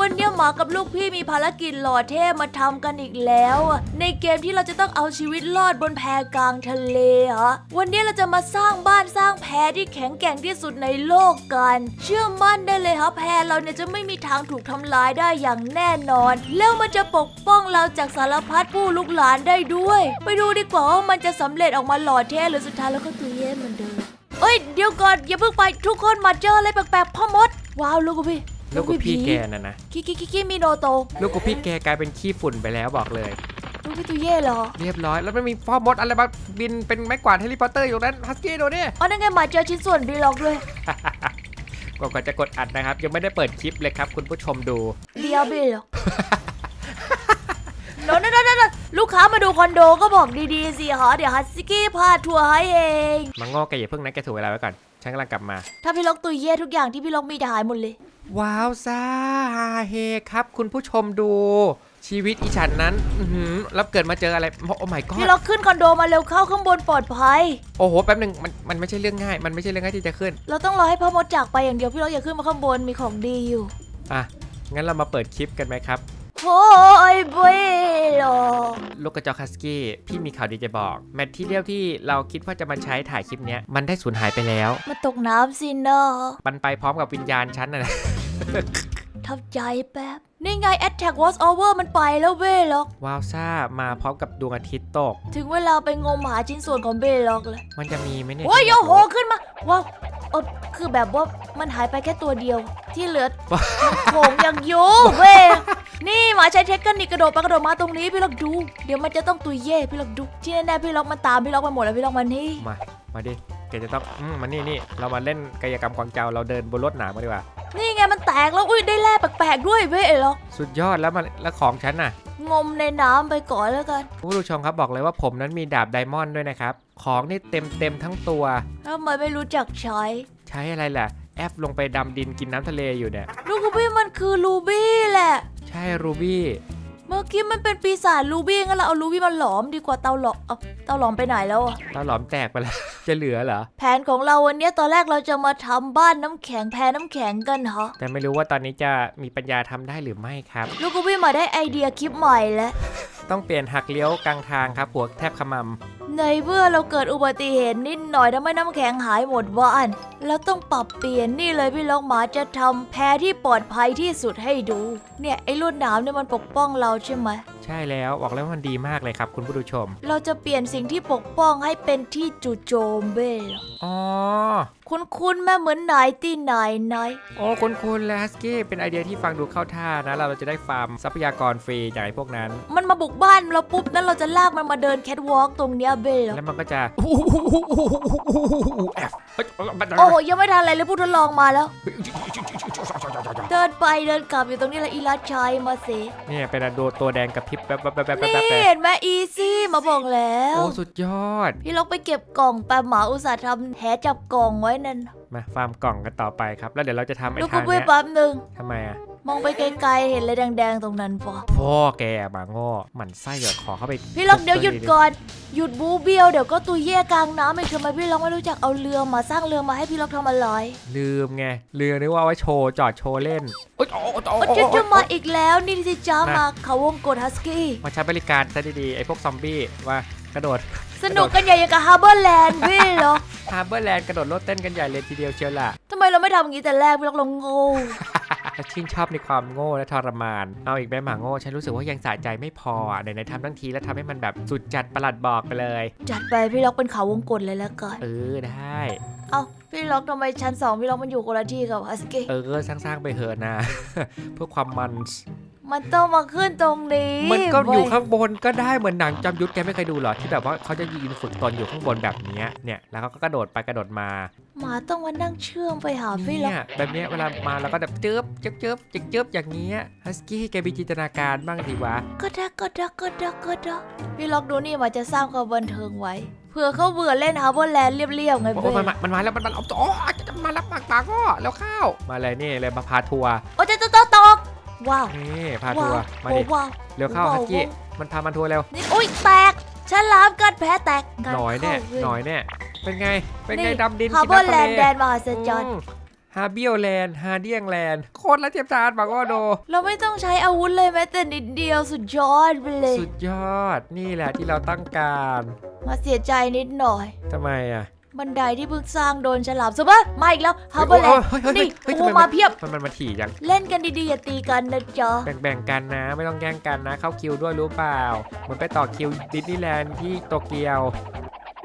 วันนี้หมากับลูกพี่มีภารกิจหล่อเท่มาทำกันอีกแล้วอะในเกมที่เราจะต้องเอาชีวิตรอดบนแพกลางทะเลฮะวันนี้เราจะมาสร้างบ้านสร้างแพที่แข็งแกร่งที่สุดในโลกกัน เชื่อมั่นได้เลยครับแพเราเนี่ยจะไม่มีทางถูกทำลายได้อย่างแน่นอน แล้วมันจะปกป้องเราจากสารพัดผู้ลุกหลานได้ด้วย ไปดูดีกว่าว่ามันจะสำเร็จออกมาหล่อเท่หรือสุดท้ายแล้วก็ตุยเย่เหมือนเดิมเอ้ยเดี๋ยวก่อนอย่าเพิ่งไปทุกคนมาเจออะไรแปลกๆพ่อมดว้าวลูกพี่ ลูกกับพี่ผีแกน่ะนะคิคิคิคิมิโนโตลูกกับพี่แกกลายเป็นขี้ฝุ่นไปแล้วบอกเลยลูกพี่ตุยเย่เหรอ เรียบร้อยแล้วมันมีพ่อมดอะไรมาบินเป็นไม้กวาดแฮร์รี่พอตเตอร์อยู่ตรงนั้นฮัสกี้ดูดิอ๋อนั่นไงหมาเจอชิ้นส่วนบีล็อกด้วยกว่อนจะกดอัดนะครับ ยังไม่ได้เปิดคลิปเลยครับ คุณผู้ชมดูเดียวบีล็อกโนนนนนลูกค้ามาดูคอนโดก็บอกดีๆสิฮะเดี๋ยวฮัสกี้พาทัวร์ให้เองมังงอแกอย่าเพิ่งนะแกถูกเวลาไว้ก่อนฉันกำลังกลับมา ถ้าพี่ล็อกตุยเย่ทุกอย่างที่พี่ล็อกมีจะหายหมดเลย ว้าวซ่าฮาเฮครับ คุณผู้ชมดูชีวิตอีฉันนั้น อือหือแล้วเกิดมาเจออะไรโอ้ my พี่ god ล็อกขึ้นคอนโดมาเร็วเข้าข้างบนปลอดภัย โอ้โหแป๊บหนึ่งมันมันไม่ใช่เรื่องง่าย มันไม่ใช่เรื่องง่ายที่จะขึ้น เราต้องรอให้พ่อมดจากไปอย่างเดียวพี่ล็อกอย่าขึ้นมาข้างบนมีของดีอยู่ อะงั้นเรามาเปิดคลิปกันไหมครับโอ้ยเบลอลูกกระจอกฮัสกี้ พี่มีข่าวดีจะบอก แมทที่เรียลที่เราคิดว่าจะมาใช้ถ่ายคลิปเนี้ย มันได้สูญหายไปแล้ว มาตกน้ำสินะมันไปพร้อมกับวิญญาณฉันนะนะ ทับใจแป๊บ นี่ไง Attack Was Over มันไปแล้วเบล็อก วาวซ่ามาพร้อมกับดวงอาทิตย์ตก ถึงเวลาไปงมหาชิ้นส่วนของเบล็อกเลยมันจะมีไหมเนี่ยโอ้ยฉันโยอากโหรู้ขึ้นมา ว้าวเออคือแบบว่ามันหายไปแค่ตัวเดียว ที่เหลือว้าโขงอย่างอยูเว้ย นี่หมาใช้เทคนิคกระโดดไปกระโดดมาตรงนี้พี่ล็อกดู เดี๋ยวมันจะต้องตุยเย่พี่ล็อกดูที่แน่ๆพี่ล็อกมาตามพี่ล็อกมาหมดแล้วพี่ล็อกมานี่มา มาดิแกจะต้องอืมมานี่นี่เรามาเล่นกายกรรมกวางเจาเราเดินบนรถหนามกันดีกว่า นี่ไงมันแตกแล้วอุ้ยได้แร่แปลกๆด้วยเว้ยล็อกสุดยอดแล้วมันแล้วของฉันน่ะ งมในน้ำไปก่อนแล้วกันผู้ดูชมครับบอกเลยว่าผมนั้นมีดาบไดมอนด์ด้วยนะครับ ของนี่เต็มเต็มทั้งตัว ทำไมไม่รู้จักใช้ใช้อะไรล่ะ แอปลงไปดำดินกินน้ำทะเลอยู่เนี่ย ลูกพี่มันคือลูบี้แหละ ใช่รูบี้เมื่อกี้มันเป็นปีศาจลูบี้งั้นเราเอาลูบี้มาหลอมดีกว่าเตาหลอมเอาเตาหลอมไปไหนแล้วอะตาหลอมแตกไปแล้ว จะเหลือเหรอ แผนของเราวันเนี้ยตอนแรกเราจะมาทำบ้านน้ำแข็งแพน้ำแข็งกันเหรอแต่ไม่รู้ว่าตอนนี้จะมีปัญญาทำได้หรือไม่ครับ ลูกพี่มาได้ไอเดียคลิปใหม่แล้ว ต้องเปลี่ยนหักเลี้ยวกลางทางครับหัวแทบขมในเมื่อเราเกิดอุบัติเหตุนิดหน่อยทำให้น้ำแข็งหายหมดบ้านแล้วต้องปรับเปลี่ยนนี่เลยพี่ล็อกหมาจะทำแพที่ปลอดภัยที่สุดให้ดู เนี่ยไอ้ลวดหนามเนี่ยมันปกป้องเราใช่ไหม ใช่แล้วบอกแล้ววามันดีมากเลยครับ คุณผู้ดูชม เราจะเปลี่ยนสิ่งที่ปกป้องให้เป็นที่จู่โจมเบ้เหรออ๋อ คุณคุณแม่เหมือนไหนที่ไหนไหนโอ้คุณคุณและฮัสกี้เป็นไอเดียที่ฟังดูเข้าท่านะ เราจะได้ฟาร์มทรัพยากรฟรีจากไอ้พวกนั้น มันมาบุกบ้านเราปุ๊บนั้นเราจะลากมันมาเดินแคทวอล์กตรงเนี้ยเบ้เหรอแล้วมันก็จะแอบเฮ้ยโอ้โหยังไม่ทันอะไรเลยผู้ทดลองมาแล้วเดินไปเดินกลับอยู่ตรงนี้แหละอีลาชัยมาเสเนี่ยเป็นอะโดตัวแดงกับพริบแป๊บแป๊บแป๊บแป๊บนี่แป๊บแป๊บเห็นไหมอีซี่มาบอกแล้ว โอ้สุดยอด พี่ลกไปเก็บกล่องแปมหมาอุตส่าห์ทำแหจับกล่องไว้นั่น มาฟาร์มกล่องกันต่อไปครับ แล้วเดี๋ยวเราจะทำไอ้ลูกทาก็งเว้ยเนี้ยแป๊บหนึ่งทำไมอะมองไปไกลๆเห็นอะไรแดงๆตรงนั้นปะพ่อแกมาโง่หมั่นไส้เหรอขอเข้าไปพี่ลกเดี๋ยวหยุดก่อนหยุดบูเบี้ยวเดี๋ยวก็ตุยแย่กลางน้ำอีกทำไมพี่ลกไม่รู้จักเอาเรือมาสร้างเรือมาให้พี่ลกทำอะไรลืมไงเรือนึกว่าไว้โชว์จอดโชว์เล่นโอ๊ยโอ๊ยโอ๊ยโอ้โอ๊ยจะโอ๊จะยมาอีกแล้วนี่ที่จ้านะมาเขาวงกดฮัสกี้มาใช้บริการซะดีๆไอ้พวกซอมบี้ว่ากระโดดสนุกกันใหญ่อย่างกับฮาร์เบอร์แลนด์พี่ลก ฮาร์เบอร์แลนด์กระโดดโลดเต้นกันใหญ่เลยทีเดียวเชียวล่ะ ทำไมเราไม่ทำอย่างนี้แต่แรกพี่ลกเราโง่ ชื่นชอบในความโง่และทรมาน เอาอีกไหมหมาโง่ ฉันรู้สึกว่ายังสะใจไม่พออะไหนๆทำทั้งทีแล้วทำให้มันแบบสุดจัดประหลัดบอกไปเลย จัดไปพี่ลกเป็นเขาวงกดเลยแล้วกัน เออได้ เอ้าพี่ล็อกทำไมชั้นสองพี่ล็อกมันอยู่คนละที่กับฮัสกี้เออสร้างๆไปเถอะนะ เพื่อความมัน มันต้องมาขึ้นตรงนี้มันก็อยู่เว้ข้างบนก็ได้เหมือนหนังจอมยุทธแกไม่เคยดูเหรอที่แบบว่าเขาจะยืนฝึกตนอยู่ข้างบนแบบเนี้ยเนี่ยแล้วเขาก็กระโดดไปกระโดดมาหมาต้องมานั่งเชื่อมไปหาพี่ล็อกเนี่ยแบบเนี้ยเวลามาแล้วก็แบบเจิบเจิบเจิบเจิบเจิบอย่างเงี้ยฮัสกี้แกมีจินตนาการบ้างดีวะก็ดักก็ดักก็ดักก็ดักพี่ล็อกดูนี่มันจะสร้างความบันเทิงไว้เผื่อเขาเบื่อเล่นฮาร์เบอร์แลนด์เรียบๆไงโอ้เว้มันยมามันมาแล้วมันมาแล้วอ๋อจะมารับปากปากก็แล้วเข้ามาเลยนี่เลยมาพาทัวร์โอ้จะจะตกตก ว้าวนี่พาทัวว้าวร์มาโอ้ดิว้าวเร็วเข้าว้าวฮัสกี้มันทำมันทัวร์เร็วนี่อุ้ยแตกฉลามกัดแผลแตกกัดหน่อยเนี่ยข้าว้หน่อยเนี่ยเป็นไงเป็นไงนี่ดำดินฮากิร์เบอร์น้ำแลทะนด์เลแดนมหัศจรรย์อืมฮาเบียลแลนด์ฮาเดียงแลนด์โคตรละเทียบจานบอกว่าโด เราไม่ต้องใช้อาวุธเลยแม้แต่นิดเดียวสุดยอดไปเลย สุดยอดนี่แหละที่เราต้องการ มาเสียใจนิดหน่อยทำไมอะ บันไดที่เพิ่งสร้างโดนฉลามซะปะมาอีกแล้วฮาร์เบอร์แลนด์เฮ้ยเฮ้ยเฮ้ยนี่เฮ้ยโอ้ทำไมาเพียบมันมันมาถี่จังเล่นกันดีๆอย่าตีกันนะจ๊ะแบ่งๆกันนะ ไม่ต้องแย่งกันนะ เข้าคิวด้วยรู้เปล่าเหมือนไปต่อคิวดิสนีย์แลนด์ที่โตเกียว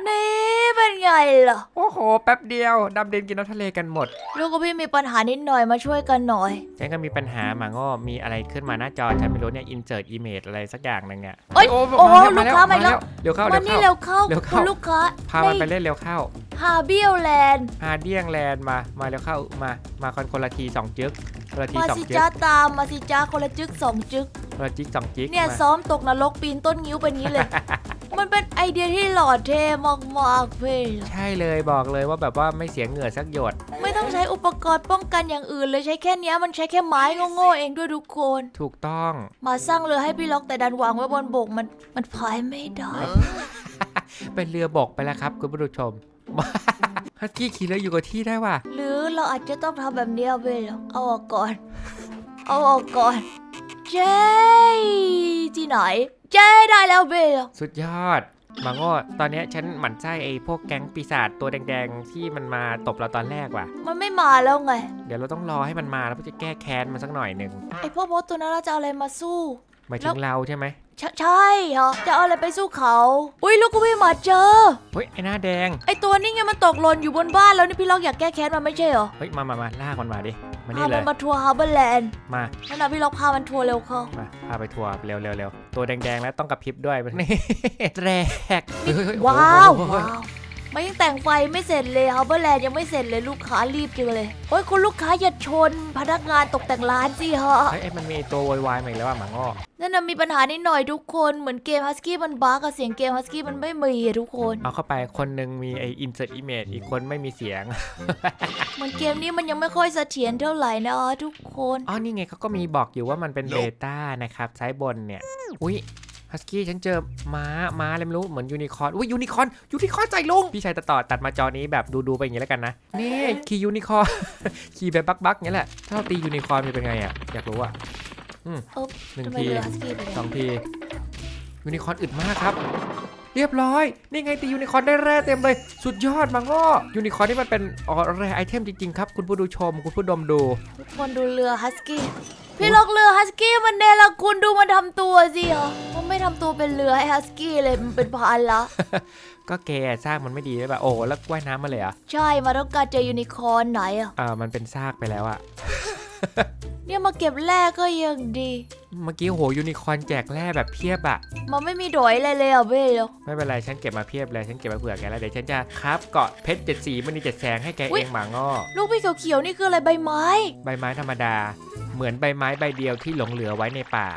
นี่เป็นไงล่ะ โอ้โห แป๊บเดียวดำดินกินน้ำทะเลกันหมด ลูกกับพี่มีปัญหานิดหน่อยมาช่วยกันหน่อย ฉันก็มีปัญหาหมาง้อมีอะไรขึ้นมาหน้าจอ ฉันไม่รู้เนี่ย insert image อะไรสักอย่างหนึงอะเอ้ยโอ้โอ้มาลูกค้ามาอีกแล้วเร็วเข้าวัเร็นวนี้เข้า เร็วเข้าเร็วคุเข้า ณลูกค้าพามันไปในเล่นเร็วเข้า ฮาร์เบียลแลนด์ฮาเดียงแลนด์มา มาเร็วเข้า มา มาคนคนละทีสองจึ๊กคนละทีมาสองสิจึ๊กจ้าตามมาสิจ้าคนละจึกสองจึก คนละจิกสองจิกเนี่ยมา ซ้อมตกนรกปีนต้นงิ้วเป็นงี้เลย มันเป็นไอเดียที่หล่อเท่มากๆเพ่ใช่เลยบอกเลยว่าแบบว่าไม่เสียเหงื่อสักหยด ไม่ต้องใช้อุปกรณ์ป้องกันอย่างอื่นเลยใช้แค่เนี้ยมันใช้แค่ไม้โง่ๆเองด้วยทุกคน ถูกต้องมาสร้างเรือให้พี่ล็อกแต่ดันวางไว้บนบกมันมันพายไม่ได้เป็นเรือบกไปแล้วครับคุณผู้ชมฮัสกี้ขี่เรืออยู่กับที่ได้ว่ะหรือเราอาจจะต้องทำแบบนี้เอาไปเหรอเอาออกก่อน เอาออกก่อน เจ้ที่ไหน เจ้ได้แล้วเบลสุดยอดหมาโง่ตอนเนี้ยฉันหมั่นไส้ไอ้พวกแก๊งปีศาจตัวแดงๆ ที่มันมาตบเราตอนแรกว่ะ มันไม่มาแล้วไง เดี๋ยวเราต้องรอให้มันมาแล้วเพื่อจะแก้แค้นมันสักหน่อยหนึ่งไอพวกบอสตัวนั้นเราจะเอาอะไรมาสู้ หมายถึงเราใช่ไหมใช่ใช่เหรอจะเอาอะไรไปสู้เขา อุ้ยลูกกูพี่มาเจอ เฮ้ยไอ้หน้าแดง ไอตัวนี้ไงมันตกหล่นอยู่บนบ้านแล้วนี่พี่ล็อกอยากแก้แค้นมันไม่ใช่เหรอ เฮ้ยมามามาลากมันมาดิมาพานี่เลมันยมาทัวร์ฮาร์เบอร์แลนด์มานั่นนะพี่ล็อกพามันทัวร์เร็วเข้ามาพาไปทัวร์เร็วเร็วเร็วตัวแดงๆแล้วต้องกระพริบด้วยนี่แรกเฮ้ยเฮ้ยเฮ้ยว้าวโอ้โหว้าว มันยังแต่งไฟไม่เสร็จเลยฮาร์เบอร์แลนด์ยังไม่เสร็จเลยลูกค้ารีบจังเลยโอ้ยคุณลูกค้าอย่าชน พนักงานตกแต่งร้านสิฮะเฮ้ยไอ้มันมีตัวโวยวายมาอีกแล้วว่ะหมาง้อนั่นน่ะมีปัญหานิดหน่อยทุกคนเหมือนเกมฮัสกี้มันบั๊กอะเสียงเกมฮัสกี้มันไม่มีอะทุกคน เอาเข้าไปคนหนึ่งมีไอ้ insert image อีกคนไม่มีเสียง เหมือนเกมนี้มันยังไม่ค่อยเสถียรเท่าไหร่นะทุกคน อ๋อนี่ไงเขาก็มีบอกอยู่ว่ามันเป็นเบต้านะครับซ้ายบนเนี่ย อุ้ย ฮัสกี้ฉันเจอม้าม้าอะไรไม่รู้เหมือนยูนิคอร์นอุ้ยยูนิคอร์นยูนิคอร์นใจลุงพี่ชายตัดต่อตัดมาจอนี้แบบดูดูๆไปอย่างนี้แล้วกันนะนี่ขี่ยูนิคอร์นขี่แบบบักบักๆอย่างนี้แหละถ้าเราตียูนิคอร์นมันเป็นไงอะอยากรู้อะอืมเอ้าหนึ่งทำไมทีเรือฮัสกี้เป็นอย่างสนี้องทียูนิคอร์นอึดมากครับ เรียบร้อย นี่ไงตียูนิคอร์นได้แร่เต็มเลย สุดยอดมังง้อยูนิคอร์นนี่มันเป็นอ๋อแร่ไอเทมจริงๆครับ คุณผู้ดูชม คุณผู้ดมดูทุกคนดูเรือฮัสกี้พี่ล็อกเรือฮัสกี้มันเนรคุณดูมันทำตัวสิฮะมันไม่ทำตัวเป็นเรือให้ฮัสกี้เลยมันเป็นพานละ ก็แกสร้างมันไม่ดีได้ป่ะโอ้แล้วว่ายน้ำมาเลยเหรอะใช่มาต้องการเจอยูนิคอร์นไหนอะอ่ามันเป็นซากไปแล้วอะเนี่ยมาเก็บแร่ก็ยังดี เมื่อกี้โหยูนิคอร์นแจกแร่แบบเพียบอะมันไม่มีดอยอะไรเลยอะเบ้หรอกไม่เป็นไรฉันเก็บมาเพียบเลยฉันเก็บมาเผื่อแกแล้วเดี๋ยวฉันจะคราฟเกาะเพชรเจ็ดสีมันนี่เจ็ดแสงให้แกอุ๊เอย งหมาง้อลูกพี่เขียวๆนี่คืออะไรใบไม้ ใบไม้ธรรมดา เหมือนใบไม้ใบเดียวที่หลงเหลือไว้ในป่า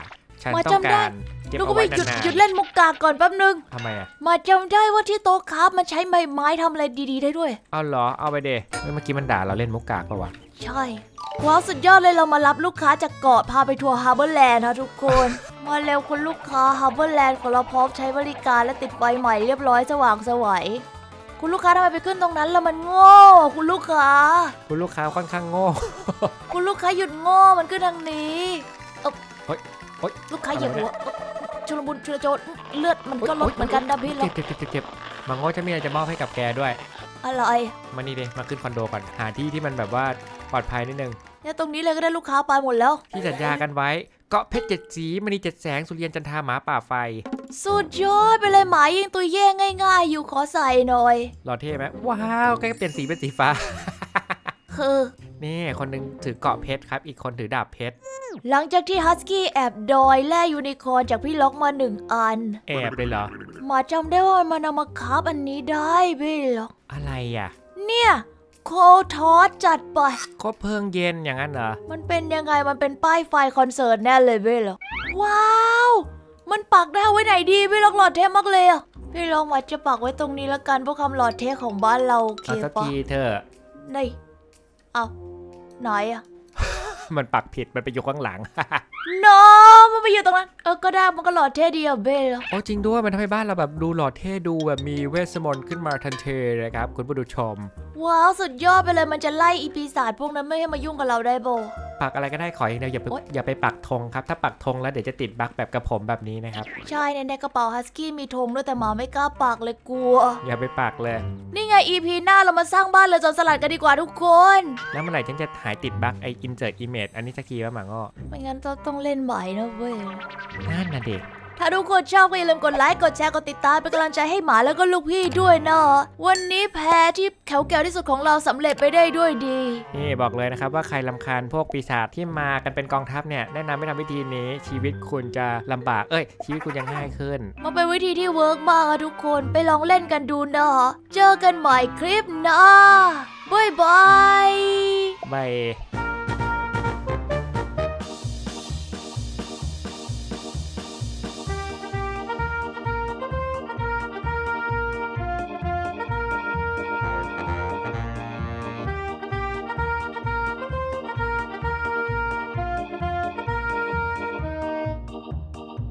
ฉันมาต้องจำได้ การ เก็บลูกเอาก็ไว้ไปหยุดนานหยุดเล่นมุกกาก่อนแป๊บนึง ๆทำไมอะมาจำได้ว่าที่โต๊ะครับมันใช้ใบไม้ทำอะไรดีๆได้ด้วย เอาเหรอเอาไปเดเฮ้ยเมื่อกี้มันด่าเราเล่นมุกกากปะวะใช่ ว้าวสุดยอดเลยเรามารับลูกค้าจากเกาะพาไปทัวร์ฮาร์เบอร์แลนด์นะทุกคน มาเร็วคุณลูกค้าฮาร์เบอร์แลนด์ของเราพร้อมใช้บริการและติดไฟใหม่เรียบร้อยสว่างไสวัยคุณลูกค้าทำไมไปขึ้นตรงนั้นแล้วมันโง่อะคุณลูกค้า คุณลูกค้าค่อนข้างโง่ คุณลูกค้าหยุดโง่มันขึ้นทางนี้เอ้าเฮ้ยเฮ้ย ลูกค้าเหยียบอะไรหัวะวเอ้า ชุลมุนชุลโจรเลือดมันก็ลดเหมือนกันนะพี่เจ็ล็อบกเจ็บเจ็บเจ็บเจ็บหมาง้อจะมีอะไรจะมอบให้กับแกด้วย อะไรมานี่เดมาขึ้นคอนโดก่อนหาที่ที่มันแบบว่าปลอดภัยนิดนึงเนี่ยตรงนี้เลยก็ได้ลูกค้าไปหมดแล้ว ที่สัญญากันไว้เกาะเพชรเจ็ดสีมณีเจ็ดแสงสุริยันจันทราหมาป่าไฟ สุดยอดไปเลยหมายิงตัวแย่ง่าย ๆ อยู่ขอใส่หน่อยหล่อเท่ไหมว้าวใกล้เปลี่ยนสีเป็นสีฟ้า คือ นี่คนหนึงถือเกาะเพชรครับ อีกคนถือดาบเพชร หลังจากที่ฮัสกี้แอบดอยแล่ยูนิคอร์นจากพี่ล็อกมาหนึ่งอัน แอบเลยเหรอ หมาจำได้ว่ามันนำมาคาบอันนี้ได้พี่ล็อก อะไรอะ เนี่ย โคทอสจัดไปคบเพลิงเย็นอย่างนั้นเหรอ มันเป็นยังไงมันเป็นป้ายไฟคอนเสิร์ตแน่เลยพี่ล็อก ว้าว มันปักได้ไว้ไหนดีพี่ล็อกหลอดเทมากเลยอะพี่ล็อกมาจะปักไว้ตรงนี้ละกันเพราะคำหลอดเทของบ้านเราโอเคเอาสักปะทีเธอะนี่เอา ไหนอะ มันปักผิดมันไปอยู่ข้างหลังน้อ มันไปอยู่ตรงนั้น เออ ก็ได้มันก็หล่อเท่ดีอะเบลโอ้จริงด้วยมันทำให้บ้านเราแบบดูหล่อเท่ดูแบบมีเวสมนต์ขึ้นมาทันทีเลยครับคุณผู้ดูชม ว้าวสุดยอดไปเลยมันจะไล่อีปีศาจพวกนั้นไม่ให้มายุ่งกับเราได้โบ ปักอะไรก็ได้ขออย่างเดียวอย่าไปโอ๊ย อย่าไปปักธงครับ ถ้าปักธงแล้วเดี๋ยวจะติดบั๊กแบบกระผมแบบนี้นะครับ ใช่ในในกระเป๋าฮัสกี้มีธงด้วยแต่หมาไม่กล้าปักเลยกลัว อย่าไปปักเลย นี่ไง EP หน้าเรามาสร้างบ้านเรือจนสลัดกันดีกว่าทุกคน แล้วเมื่อไหร่ฉันจะหายติดบั๊กไออินเสิร์ตอิมเมจอันนี้สักทีว่าหมาง้อไม่งั้นต้องต้องเล่นใหม่นะเว้ย นั่นนะเด็ก ถ้าทุกคนชอบก็อย่าลืมกดไลค์ กดแชร์ กดติดตามเป็นกำลังใจให้หมาแล้วก็ลูกพี่ด้วยนะวันนี้แพ้ที่แขวแก้วที่สุดของเราสำเร็จไปได้ด้วยดี นี่บอกเลยนะครับว่าใครลำคาญพวกปีศาจที่มากันเป็นกองทัพเนี่ยแนะนำให้ทำวิธีนี้ชีวิตคุณจะลำบาก เอ้ย ชีวิตคุณจะง่ายขึ้น มันเป็นวิธีที่เวิร์กมากอะทุกคนไปลองเล่นกันดูนะเจอกันใหม่คลิปหน้าบายบายบาย